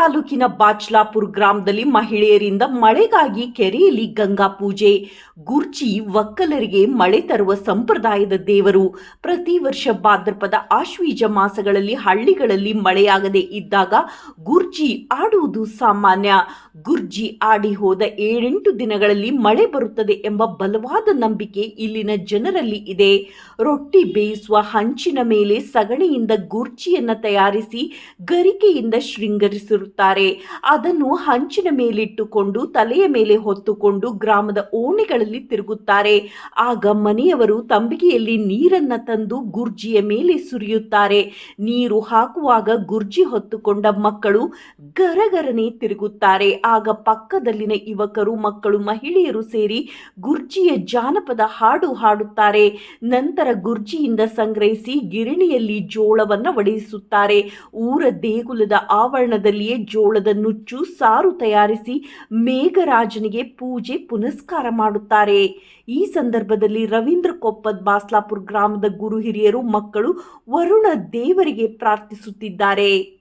ತಾಲೂಕಿನ ಬಾಚ್ಲಾಪುರ್ ಗ್ರಾಮದಲ್ಲಿ ಮಹಿಳೆಯರಿಂದ ಮಳೆಗಾಗಿ ಕೆರೆಯಲ್ಲಿ ಗಂಗಾ ಪೂಜೆ. ಗುರ್ಜಿ ಒಕ್ಕಲರಿಗೆ ಮಳೆ ತರುವ ಸಂಪ್ರದಾಯದ ದೇವರು. ಪ್ರತಿ ವರ್ಷ ಭಾದ್ರಪದ ಆಶ್ವೀಜ ಮಾಸಗಳಲ್ಲಿ ಹಳ್ಳಿಗಳಲ್ಲಿ ಮಳೆಯಾಗದೆ ಇದ್ದಾಗ ಗುರ್ಜಿ ಆಡುವುದು ಸಾಮಾನ್ಯ. ಗುರ್ಜಿ ಆಡಿ ಹೋದ ಏಳೆಂಟು ದಿನಗಳಲ್ಲಿ ಮಳೆ ಬರುತ್ತದೆ ಎಂಬ ಬಲವಾದ ನಂಬಿಕೆ ಇಲ್ಲಿನ ಜನರಲ್ಲಿ ಇದೆ. ರೊಟ್ಟಿ ಬೇಯಿಸುವ ಹಂಚಿನ ಮೇಲೆ ಸಗಣಿಯಿಂದ ಗುರ್ಜಿಯನ್ನು ತಯಾರಿಸಿ ಗರಿಕೆಯಿಂದ ಶೃಂಗರಿಸಿರುತ್ತಾರೆ. ಅದನ್ನು ಹಂಚಿನ ಮೇಲಿಟ್ಟುಕೊಂಡು ತಲೆಯ ಮೇಲೆ ಹೊತ್ತುಕೊಂಡು ಗ್ರಾಮದ ಓಣಿಗಳಲ್ಲಿ ತಿರುಗುತ್ತಾರೆ. ಆಗ ಮನೆಯವರು ತಂಬಿಗೆಯಲ್ಲಿ ನೀರನ್ನು ತಂದು ಗುರ್ಜಿಯ ಮೇಲೆ ಸುರಿಯುತ್ತಾರೆ. ನೀರು ಹಾಕುವಾಗ ಗುರ್ಜಿ ಹೊತ್ತುಕೊಂಡ ಮಕ್ಕಳು ಗರಗರನೆ ತಿರುಗುತ್ತಾರೆ. ಆಗ ಪಕ್ಕದಲ್ಲಿನ ಯುವಕರು, ಮಕ್ಕಳು, ಮಹಿಳೆಯರು ಸೇರಿ ಗುರ್ಜಿಯ ಜಾನಪದ ಹಾಡು ಹಾಡುತ್ತಾರೆ. ನಂತರ ಗುರ್ಜಿಯಿಂದ ಸಂಗ್ರಹಿಸಿ ಗಿರಣಿಯಲ್ಲಿ ಜೋಳವನ್ನ ಒಡೆಯಿಸುತ್ತಾರೆ ಊರ ದೇಗುಲದ ಆವರಣದಲ್ಲಿಯೇ ಜೋಳದ ನುಚ್ಚು ಸಾರು ತಯಾರಿಸಿ ಮೇಘರಾಜನಿಗೆ ಪೂಜೆ ಪುನಸ್ಕಾರ ಮಾಡುತ್ತಾರೆ. ಈ ಸಂದರ್ಭದಲ್ಲಿ ರವೀಂದ್ರ ಕೊಪ್ಪದ್ ಬಾಸ್ಲಾಪುರ್ ಗ್ರಾಮದ ಗುರು ಹಿರಿಯರು, ಮಕ್ಕಳು ವರುಣ ದೇವರಿಗೆ ಪ್ರಾರ್ಥಿಸುತ್ತಿದ್ದಾರೆ.